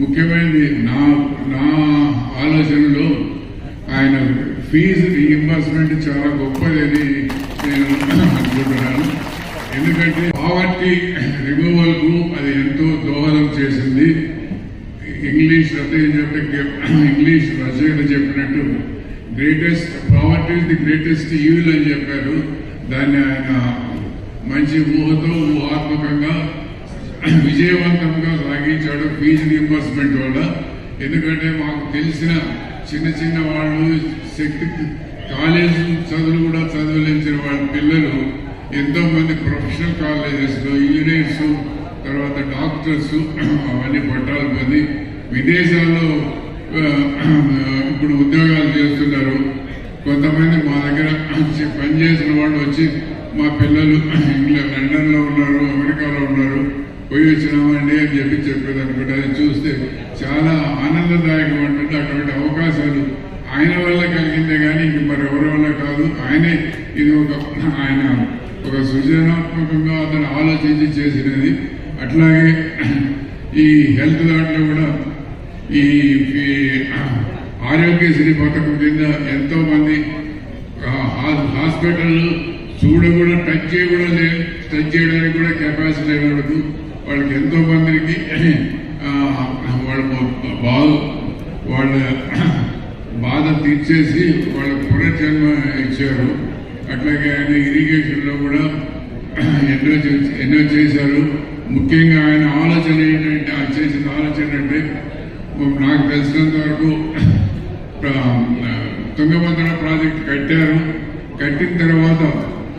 ముఖ్యమైనది నా నా ఆలోచనలో ఆయన ఫీజు రీఎంబర్స్మెంట్ చాలా గొప్పదని నేను అనుకుంటున్నాను. ఎందుకంటే పావర్టీ రిమూవల్కు అది ఎంతో దోహదం చేసింది. ఇంగ్లీష్ రచయిత చెప్పే ఇంగ్లీష్ రచయిత చెప్పినట్టు greatest poverty the greatest evil అని చెప్పారు. దాన్ని ఆయన మంచి ఊహతో ఊహాత్మకంగా విజయవంతంగా సాగించాడు ఫీజు రీంబర్స్మెంట్ వల్ల. ఎందుకంటే మాకు తెలిసిన చిన్న చిన్న వాళ్ళు శక్తి కాలేజీ చదువులు కూడా చదవలేని వాళ్ళ పిల్లలు ఎంతోమంది ప్రొఫెషనల్ కాలేజెస్ ఇంజనీర్స్ తర్వాత డాక్టర్స్ అవన్నీ పట్టాలు పొంది విదేశాల్లో ఇప్పుడు ఉద్యోగాలు చేస్తున్నారు. కొంతమంది మా దగ్గర పనిచేసిన వాళ్ళు వచ్చి మా పిల్లలు ఇంగ్లాండ్ లండన్లో ఉన్నారు అమెరికాలో ఉన్నారు. పోయి వచ్చినామండి అని చెప్పి చెప్పేది అనుకుంటే అది చూస్తే చాలా ఆనందదాయకం ఉంటుంది అటువంటి అవకాశాలు ఆయన వల్ల కలిగిందే కానీ ఇంక మరి ఎవరి వల్ల కాదు. ఆయనే ఇది ఒక ఆయన ఒక సృజనాత్మకంగా అతను ఆలోచించి చేసినది. అట్లాగే ఈ హెల్త్ దాంట్లో కూడా ఈ ఈ ఆరోగ్యశ్రీ పథకం కింద ఎంతో మంది హాస్పిటల్ చూడ కూడా టచ్ చేయ కూడా టచ్ చేయడానికి కూడా కెపాసిటీ లేనప్పుడు వాళ్ళకి ఎంతో మందికి వాళ్ళ బాధ వాళ్ళ బాధ తీర్చేసి వాళ్ళ పునర్జన్మ ఇచ్చారు. అట్లాగే ఆయన ఇరిగేషన్లో కూడా ఎన్నో ఎన్నో చేశారు. ముఖ్యంగా ఆయన ఆలోచన ఏంటంటే ఆయన చేసిన ఆలోచన అంటే నాకు తెలిసినంత వరకు తుంగభద్ర ప్రాజెక్ట్ కట్టారు. కట్టిన తర్వాత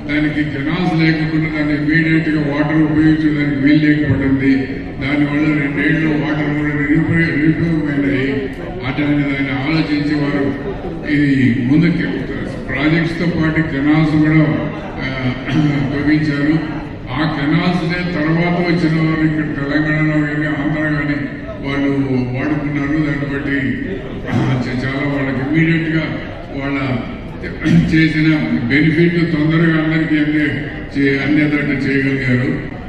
దానికి కెనాల్స్ లేకుండా దాన్ని ఇమీడియట్గా వాటర్ ఉపయోగించడానికి వీలు లేకపోతుంది దానివల్ల రెండేళ్ళు వాటర్ కూడా రిపేర్ అటువంటి దాన్ని ఆలోచించి వారు ఇది ముందుకు ప్రాజెక్ట్స్తో పాటు కెనాల్స్ కూడా ఆ, తవ్వించారు. ఆ కెనాల్స్ నే తర్వాత వచ్చిన వారు ఇక్కడ తెలంగాణలో కానీ ఆంధ్ర కానీ వాళ్ళు వాడుకున్నారు. దాన్ని బట్టి చాలా వాళ్ళకి ఇమీడియట్గా వాళ్ళ చేసిన బెనిఫిట్ తొందరగా అందరికీ అందే చే- అందేటట్టు చేయగలిగారు.